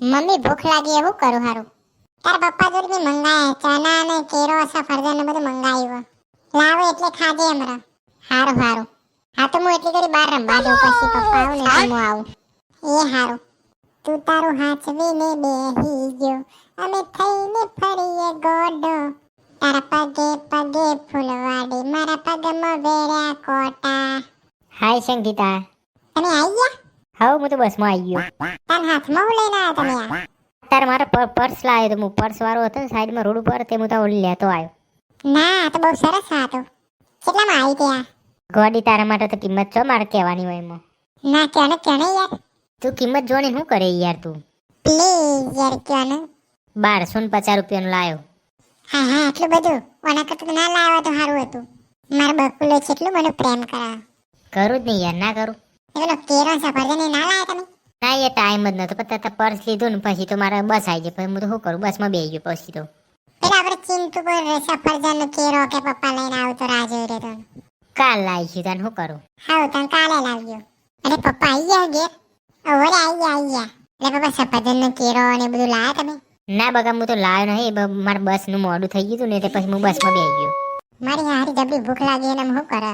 Mummy ભૂખ લાગી એવું કરું હારું. તાર પપ્પા જોડે મંગાયા ચણા અને કેરો સફરજન ને બધું મંગાવ્યું લાવો એટલે ખાજે હમણાં હારું હારું. હા તો હું એટલી ઘડી બહાર રમવા દઉં પછી પપ્પા આવું ને હું આવું. એ હારું. તું તારું હાચવીને બેહી ગયો. અમે થઈને ફરીએ ગોડો. તારા પગે પગે ફૂલવાડી મારા પગમાં વેર્યા કોટા. હાય સંગીતા. તમે આવી ગયા? હવે હું તો બસમાં આવી ગયો. તાર હાથમાં હું લઈને આવ્યા તમે તારે મારે પર્સ લાવ્યો તો હું પર્સ વાળો હતો ને સાઈડમાં રોડ ઉપર તે હું તો ઓલી લેતો આવ્યો ના તો બહુ સરસ હતો કેટલામાં આવી ત્યાં ગોડી તારા માટે તો કિંમત છો મારે કહેવાની હોય એમાં. ના કેને કેને યાર? તું કિંમત જોને શું કરે યાર તું? પ્લીઝ યાર ક્યાં બારસો ને પચાસ રૂપિયાનો લાવ્યો હા હા એટલું બધું? ઓના કરતા ના લાવ્યા તો સારું હતું. મારા બકુલે છે એટલું મને પ્રેમ કરાવે કરું જ નહીં યાર ના કરું. પેલો કેરો સફરજન ના લાવ્યા તમે? ના એ ટાઈમ જ નતો પણ તારા પર્સ લીધું ને પછી તો મારે બસ આવી ગઈ પછી હું તો શું કરું? બસમાં બેહી ગયો પછી તો પેલા આપણે ચિંતુ પર સફરજન નો કેરો કે પપ્પા લઈને આવતો રાહ જોઈ રહ્યો હતો કાલ લાવી છું તને શું કરું? હા તને કાલે લાવજો અરે પપ્પા આવી ગયા ઘેર? ઓરે આવી ગયા આવી ગયા. એટલે પપ્પા સફરજન નો કેરો ને બધું લાયા તમે? ના બગા હું તો લાવ્યો નહીં મારા બસનું મોડું થઈ ગયું હતું ને તે પછી હું બસમાં બેસી ગયો. મારી હારી જબરી ભૂખ લાગી એને હું કરે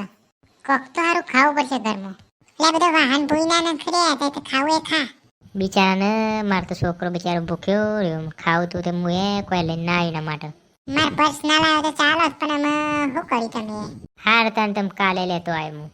કોક તો હારું ખાવું પડશે ઘરમાં. આ વાહન ભૂઈના ને ખર્યા તો ખાવું એ ખા. બિચારાને માર તો છોકરો બિચારો ભૂખ્યો રહ્યો. ખાવું તું તે હું એ કોઈ લઈને ના આવ્યો એના માટે. માર પર્સનલ ના લાવ્યો તો ચાલો પણ આમાં શું કરી તમે? હાર તાન તમે કાલે લેતો આવ્યો હું.